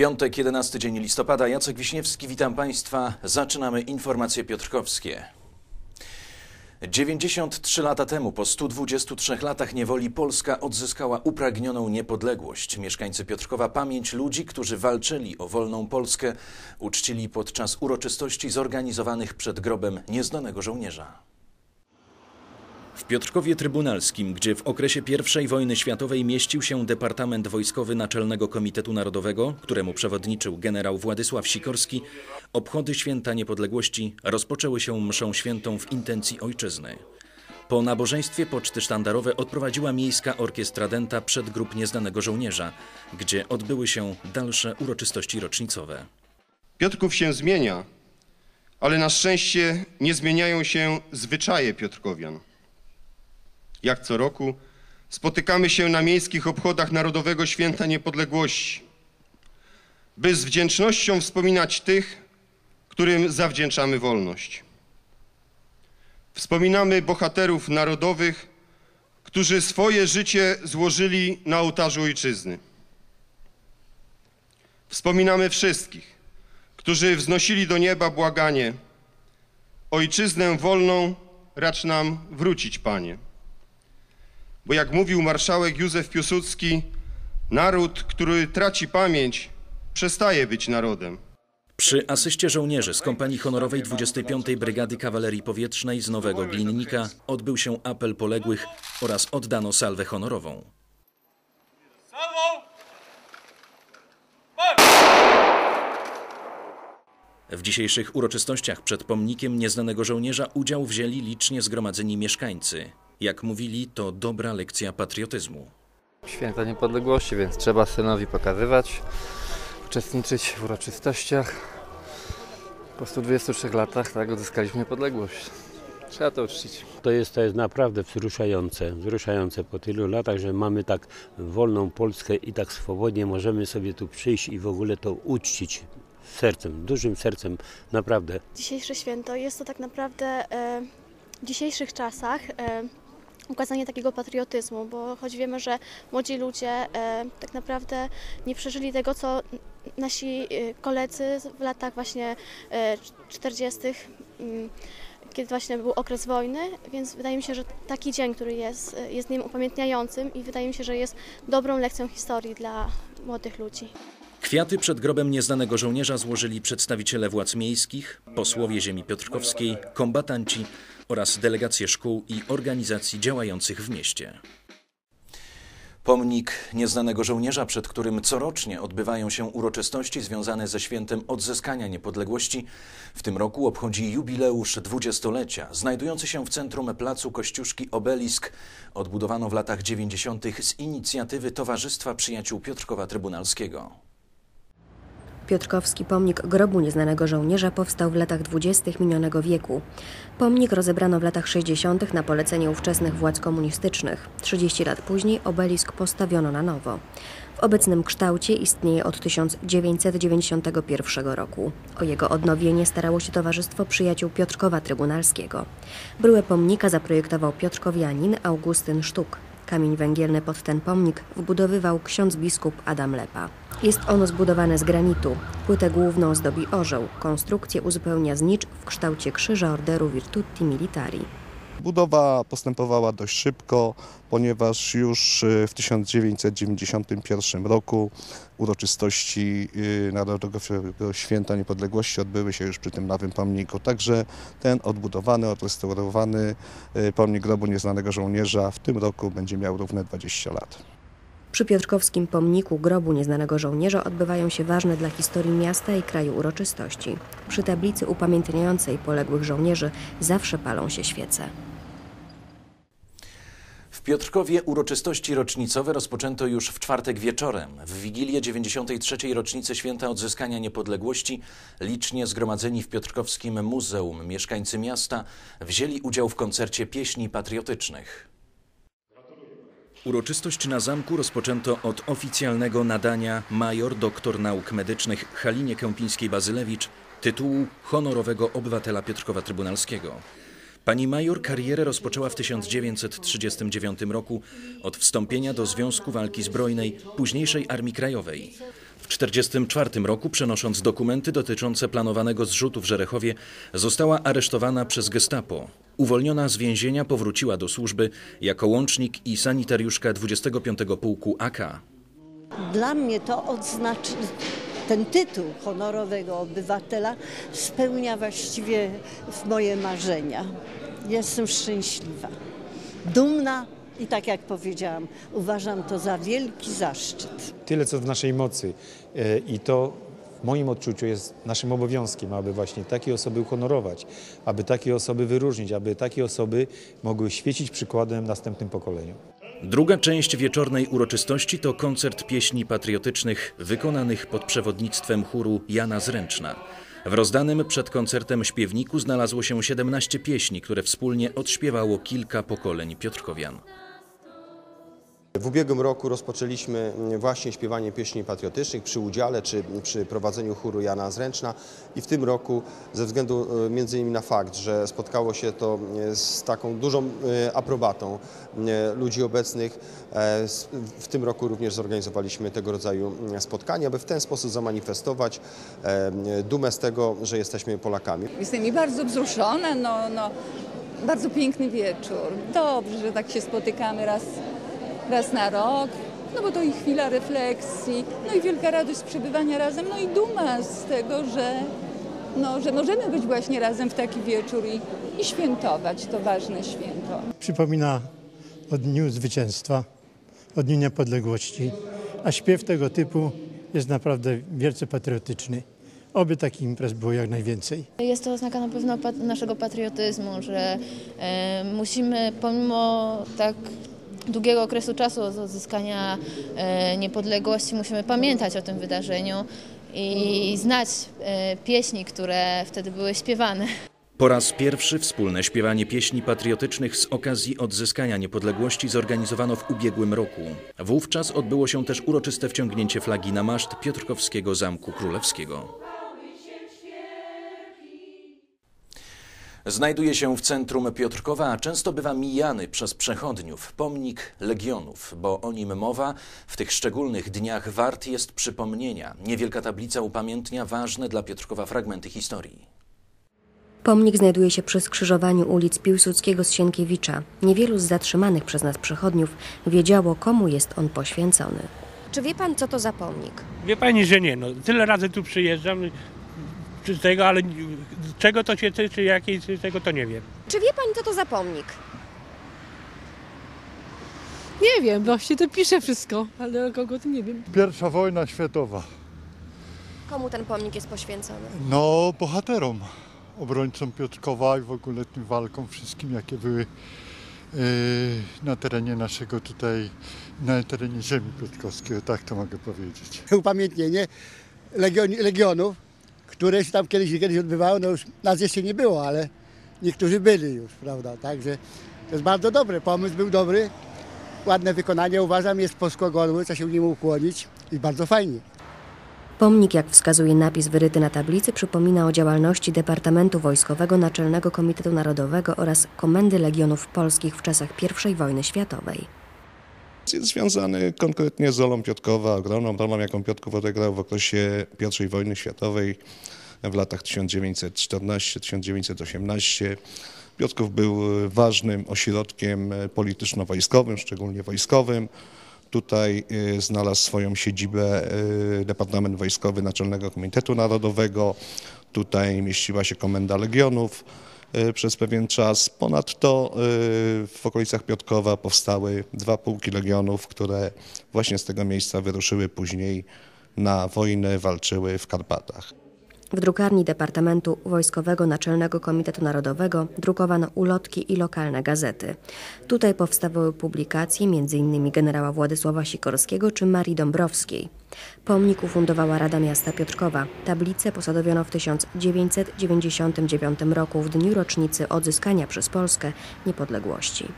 Piątek, 11 dzień listopada. Jacek Wiśniewski, witam Państwa. Zaczynamy informacje piotrkowskie. 93 lata temu, po 123 latach niewoli, Polska odzyskała upragnioną niepodległość. Mieszkańcy Piotrkowa pamięć ludzi, którzy walczyli o wolną Polskę, uczcili podczas uroczystości zorganizowanych przed grobem nieznanego żołnierza. W Piotrkowie Trybunalskim, gdzie w okresie I wojny światowej mieścił się Departament Wojskowy Naczelnego Komitetu Narodowego, któremu przewodniczył generał Władysław Sikorski, obchody Święta Niepodległości rozpoczęły się mszą świętą w intencji ojczyzny. Po nabożeństwie poczty sztandarowe odprowadziła Miejska Orkiestra Denta przed grup Nieznanego Żołnierza, gdzie odbyły się dalsze uroczystości rocznicowe. Piotrków się zmienia, ale na szczęście nie zmieniają się zwyczaje Piotrkowian. Jak co roku spotykamy się na miejskich obchodach Narodowego Święta Niepodległości, by z wdzięcznością wspominać tych, którym zawdzięczamy wolność. Wspominamy bohaterów narodowych, którzy swoje życie złożyli na ołtarzu ojczyzny. Wspominamy wszystkich, którzy wznosili do nieba błaganie: Ojczyznę wolną racz nam wrócić, Panie. Bo jak mówił marszałek Józef Piłsudski, naród, który traci pamięć, przestaje być narodem. Przy asyście żołnierzy z kompanii honorowej 25. Brygady Kawalerii Powietrznej z Nowego Glinnika odbył się apel poległych oraz oddano salwę honorową. W dzisiejszych uroczystościach przed pomnikiem nieznanego żołnierza udział wzięli licznie zgromadzeni mieszkańcy. Jak mówili, to dobra lekcja patriotyzmu. Święta niepodległości, więc trzeba synowi pokazywać, uczestniczyć w uroczystościach. Po 123 latach tak odzyskaliśmy niepodległość. Trzeba to uczcić. To jest, to jest naprawdę wzruszające, wzruszające po tylu latach, że mamy tak wolną Polskę i tak swobodnie możemy sobie tu przyjść i w ogóle to uczcić sercem, dużym sercem, naprawdę. Dzisiejsze święto jest to tak naprawdę e, w dzisiejszych czasach e, ukazanie takiego patriotyzmu, bo choć wiemy, że młodzi ludzie e, tak naprawdę nie przeżyli tego, co nasi e, koledzy w latach właśnie e, 40., mm, kiedy właśnie był okres wojny, więc wydaje mi się, że taki dzień, który jest, e, jest dniem upamiętniającym i wydaje mi się, że jest dobrą lekcją historii dla młodych ludzi. Kwiaty przed grobem nieznanego żołnierza złożyli przedstawiciele władz miejskich, posłowie ziemi piotrkowskiej, kombatanci oraz delegacje szkół i organizacji działających w mieście. Pomnik nieznanego żołnierza, przed którym corocznie odbywają się uroczystości związane ze świętem odzyskania niepodległości, w tym roku obchodzi jubileusz dwudziestolecia. Znajdujący się w centrum placu Kościuszki Obelisk odbudowano w latach 90. z inicjatywy Towarzystwa Przyjaciół Piotrkowa Trybunalskiego. Piotrkowski pomnik grobu nieznanego żołnierza powstał w latach dwudziestych minionego wieku. Pomnik rozebrano w latach 60. na polecenie ówczesnych władz komunistycznych. 30 lat później obelisk postawiono na nowo. W obecnym kształcie istnieje od 1991 roku. O jego odnowienie starało się Towarzystwo Przyjaciół Piotrkowa Trybunalskiego. Bryłę pomnika zaprojektował Piotrkowianin Augustyn Sztuk. Kamień węgielny pod ten pomnik wbudowywał ksiądz biskup Adam Lepa. Jest ono zbudowane z granitu. Płytę główną zdobi orzeł. Konstrukcję uzupełnia znicz w kształcie krzyża Orderu Virtuti Militari. Budowa postępowała dość szybko, ponieważ już y, w 1991 roku uroczystości y, Narodowego Święta Niepodległości odbyły się już przy tym nowym pomniku. Także ten odbudowany, odrestaurowany y, pomnik grobu nieznanego żołnierza w tym roku będzie miał równe 20 lat. Przy Piotrkowskim pomniku grobu nieznanego żołnierza odbywają się ważne dla historii miasta i kraju uroczystości. Przy tablicy upamiętniającej poległych żołnierzy zawsze palą się świece. W Piotrkowie uroczystości rocznicowe rozpoczęto już w czwartek wieczorem. W Wigilię 93. rocznicy Święta Odzyskania Niepodległości licznie zgromadzeni w Piotrkowskim Muzeum mieszkańcy miasta wzięli udział w koncercie pieśni patriotycznych. Uroczystość na zamku rozpoczęto od oficjalnego nadania major doktor nauk medycznych Halinie Kępińskiej-Bazylewicz tytułu honorowego obywatela Piotrkowa Trybunalskiego. Pani major karierę rozpoczęła w 1939 roku od wstąpienia do Związku Walki Zbrojnej, późniejszej Armii Krajowej. W 1944 roku, przenosząc dokumenty dotyczące planowanego zrzutu w Żerechowie, została aresztowana przez gestapo. Uwolniona z więzienia powróciła do służby jako łącznik i sanitariuszka 25 Pułku AK. Dla mnie to odznaczy, ten tytuł honorowego obywatela spełnia właściwie moje marzenia. Jestem szczęśliwa, dumna i tak jak powiedziałam, uważam to za wielki zaszczyt. Tyle, co w naszej mocy e, i to w moim odczuciu jest naszym obowiązkiem, aby właśnie takie osoby uhonorować, aby takie osoby wyróżnić, aby takie osoby mogły świecić przykładem następnym pokoleniom. Druga część wieczornej uroczystości to koncert pieśni patriotycznych wykonanych pod przewodnictwem chóru Jana Zręczna. W rozdanym przed koncertem śpiewniku znalazło się 17 pieśni, które wspólnie odśpiewało kilka pokoleń Piotrkowian. W ubiegłym roku rozpoczęliśmy właśnie śpiewanie pieśni patriotycznych przy udziale czy przy prowadzeniu chóru Jana Zręczna i w tym roku ze względu e, między innymi na fakt, że spotkało się to e, z taką dużą e, aprobatą ludzi obecnych, w tym roku również zorganizowaliśmy tego rodzaju spotkania, aby w ten sposób zamanifestować dumę z tego, że jesteśmy Polakami. Jestem i bardzo wzruszona, no, no, bardzo piękny wieczór. Dobrze, że tak się spotykamy raz raz na rok, no bo to i chwila refleksji, no i wielka radość z przebywania razem, no i duma z tego, że, no, że możemy być właśnie razem w taki wieczór i, i świętować to ważne święto. Przypomina o Dniu Zwycięstwa, o Dniu Niepodległości, a śpiew tego typu jest naprawdę wielce patriotyczny. Oby takich imprez było jak najwięcej. Jest to oznaka na pewno pat naszego patriotyzmu, że e, musimy pomimo tak długiego okresu czasu od odzyskania e, niepodległości musimy pamiętać o tym wydarzeniu i znać e, pieśni, które wtedy były śpiewane. Po raz pierwszy wspólne śpiewanie pieśni patriotycznych z okazji odzyskania niepodległości zorganizowano w ubiegłym roku. Wówczas odbyło się też uroczyste wciągnięcie flagi na maszt Piotrkowskiego Zamku Królewskiego. Znajduje się w centrum Piotrkowa, a często bywa mijany przez przechodniów. Pomnik Legionów, bo o nim mowa w tych szczególnych dniach wart jest przypomnienia. Niewielka tablica upamiętnia ważne dla Piotrkowa fragmenty historii. Pomnik znajduje się przy skrzyżowaniu ulic Piłsudskiego z Sienkiewicza. Niewielu z zatrzymanych przez nas przechodniów wiedziało, komu jest on poświęcony. Czy wie pan, co to za pomnik? Wie pani, że nie. No, tyle razy tu przyjeżdżam, czy tego, ale czego to się tyczy, jakiej tego to nie wiem. Czy wie pani, co to za pomnik? Nie wiem, właśnie to pisze wszystko, ale o kogo to nie wiem. Pierwsza wojna światowa. Komu ten pomnik jest poświęcony? No, bohaterom, obrońcom Piotrkowa i w ogóle tym walkom wszystkim, jakie były yy, na terenie naszego tutaj, na terenie ziemi piotrkowskiej, tak to mogę powiedzieć. Upamiętnienie legion, legionów które się tam kiedyś, kiedyś odbywały, no już nas jeszcze nie było, ale niektórzy byli już, prawda, także to jest bardzo dobry, pomysł był dobry, ładne wykonanie, uważam, jest polsko-godły, trzeba się nim ukłonić i bardzo fajnie. Pomnik, jak wskazuje napis wyryty na tablicy, przypomina o działalności Departamentu Wojskowego Naczelnego Komitetu Narodowego oraz Komendy Legionów Polskich w czasach I wojny światowej. Jest związany konkretnie z rolą Piotrkowa, ogromną rolą, jaką Piotrków odegrał w okresie I wojny światowej w latach 1914-1918. Piotrków był ważnym ośrodkiem polityczno-wojskowym, szczególnie wojskowym. Tutaj y, znalazł swoją siedzibę y, Departament Wojskowy Naczelnego Komitetu Narodowego. Tutaj mieściła się Komenda Legionów przez pewien czas. Ponadto w okolicach Piotrkowa powstały dwa pułki legionów, które właśnie z tego miejsca wyruszyły później na wojnę, walczyły w Karpatach. W drukarni Departamentu Wojskowego Naczelnego Komitetu Narodowego drukowano ulotki i lokalne gazety. Tutaj powstawały publikacje m.in. generała Władysława Sikorskiego czy Marii Dąbrowskiej. Pomnik ufundowała Rada Miasta Piotrkowa. Tablicę posadowiono w 1999 roku w dniu rocznicy odzyskania przez Polskę niepodległości.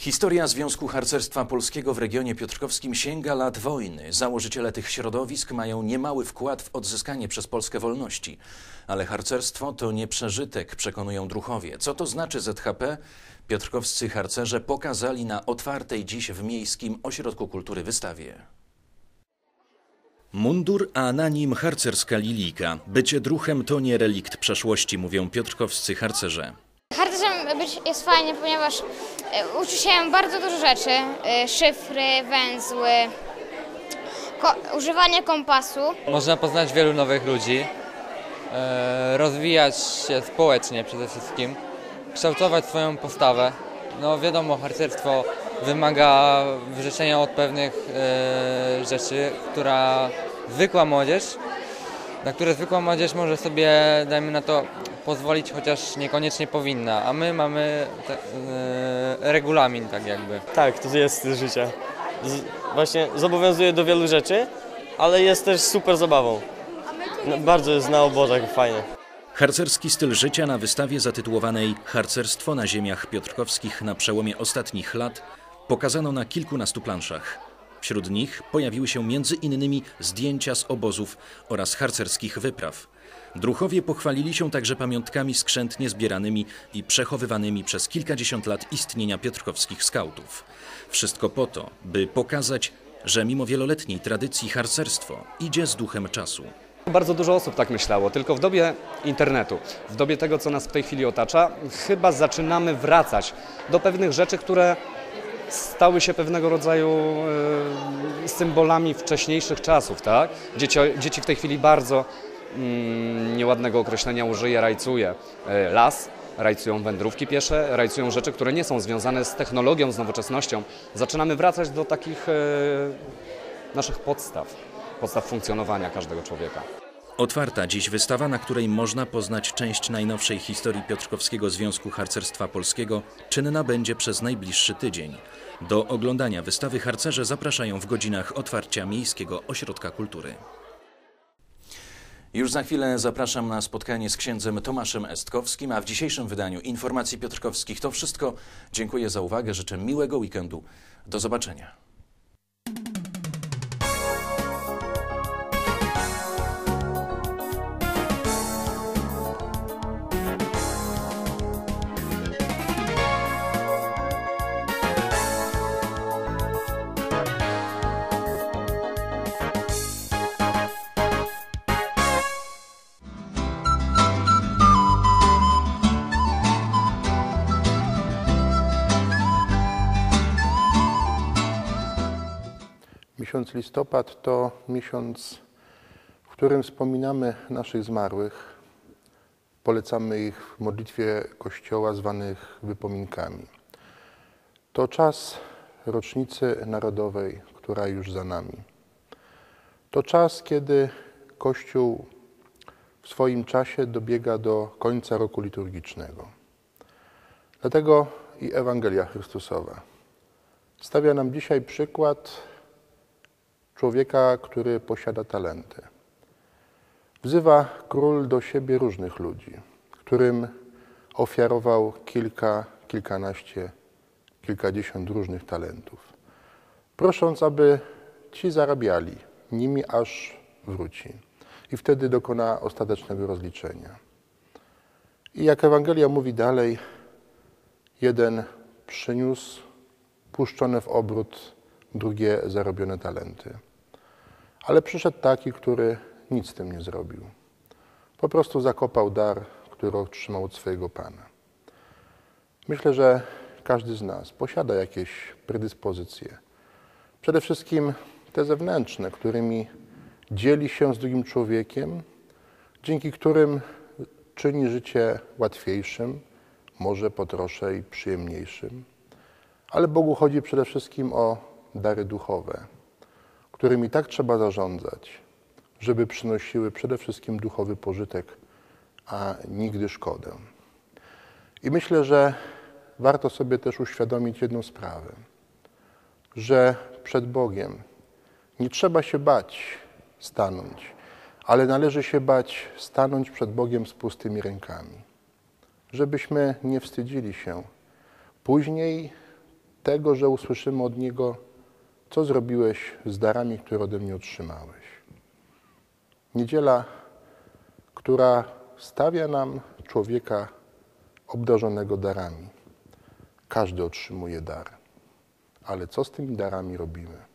Historia Związku Harcerstwa Polskiego w regionie piotrkowskim sięga lat wojny. Założyciele tych środowisk mają niemały wkład w odzyskanie przez Polskę wolności. Ale harcerstwo to nie przeżytek, przekonują druchowie. Co to znaczy ZHP? Piotrkowscy harcerze pokazali na otwartej dziś w Miejskim Ośrodku Kultury wystawie. Mundur, a na nim harcerska lilijka. Bycie druchem to nie relikt przeszłości, mówią piotrkowscy harcerze. Harcerzem być jest fajnie, ponieważ uczy się bardzo dużo rzeczy. E, Szyfry, węzły, ko- używanie kompasu. Można poznać wielu nowych ludzi, e, rozwijać się społecznie przede wszystkim, kształtować swoją postawę. No wiadomo, harcerstwo wymaga wyrzeczenia od pewnych e, rzeczy, która zwykła młodzież, na które zwykła młodzież może sobie, dajmy na to, pozwolić, chociaż niekoniecznie powinna, a my mamy te, e, regulamin tak jakby. Tak, to jest styl życia. Z, właśnie zobowiązuje do wielu rzeczy, ale jest też super zabawą. No, bardzo jest na obozach fajnie. Harcerski styl życia na wystawie zatytułowanej Harcerstwo na ziemiach piotrkowskich na przełomie ostatnich lat pokazano na kilkunastu planszach. Wśród nich pojawiły się między innymi zdjęcia z obozów oraz harcerskich wypraw. Druchowie pochwalili się także pamiątkami skrzętnie zbieranymi i przechowywanymi przez kilkadziesiąt lat istnienia piotrkowskich skautów. Wszystko po to, by pokazać, że mimo wieloletniej tradycji harcerstwo idzie z duchem czasu. Bardzo dużo osób tak myślało, tylko w dobie internetu, w dobie tego, co nas w tej chwili otacza, chyba zaczynamy wracać do pewnych rzeczy, które stały się pewnego rodzaju e, symbolami wcześniejszych czasów, tak? Dzieci, dzieci w tej chwili bardzo mm, nieładnego określenia użyje, rajcuje las, rajcują wędrówki piesze, rajcują rzeczy, które nie są związane z technologią, z nowoczesnością. Zaczynamy wracać do takich e, naszych podstaw, podstaw funkcjonowania każdego człowieka. Otwarta dziś wystawa, na której można poznać część najnowszej historii Piotrkowskiego Związku Harcerstwa Polskiego, czynna będzie przez najbliższy tydzień. Do oglądania wystawy harcerze zapraszają w godzinach otwarcia Miejskiego Ośrodka Kultury. Już za chwilę zapraszam na spotkanie z księdzem Tomaszem Estkowskim, a w dzisiejszym wydaniu Informacji Piotrkowskich to wszystko. Dziękuję za uwagę, życzę miłego weekendu. Do zobaczenia. Miesiąc listopad to miesiąc, w którym wspominamy naszych zmarłych, polecamy ich w modlitwie Kościoła zwanych wypominkami. To czas rocznicy narodowej, która już za nami. To czas, kiedy Kościół w swoim czasie dobiega do końca roku liturgicznego. Dlatego i Ewangelia Chrystusowa stawia nam dzisiaj przykład człowieka, który posiada talenty. Wzywa król do siebie różnych ludzi, którym ofiarował kilka, kilkanaście, kilkadziesiąt różnych talentów, prosząc, aby ci zarabiali, nimi aż wróci. I wtedy dokona ostatecznego rozliczenia. I jak Ewangelia mówi dalej, jeden przyniósł puszczone w obrót drugie zarobione talenty. Ale przyszedł taki, który nic z tym nie zrobił. Po prostu zakopał dar, który otrzymał od swojego Pana. Myślę, że każdy z nas posiada jakieś predyspozycje. Przede wszystkim te zewnętrzne, którymi dzieli się z drugim człowiekiem, dzięki którym czyni życie łatwiejszym, może po trosze i przyjemniejszym. Ale Bogu chodzi przede wszystkim o dary duchowe, którymi tak trzeba zarządzać, żeby przynosiły przede wszystkim duchowy pożytek, a nigdy szkodę. I myślę, że warto sobie też uświadomić jedną sprawę, że przed Bogiem nie trzeba się bać stanąć, ale należy się bać stanąć przed Bogiem z pustymi rękami, żebyśmy nie wstydzili się później tego, że usłyszymy od Niego, co zrobiłeś z darami, które ode mnie otrzymałeś. Niedziela, która stawia nam człowieka obdarzonego darami. Każdy otrzymuje dar. Ale co z tymi darami robimy?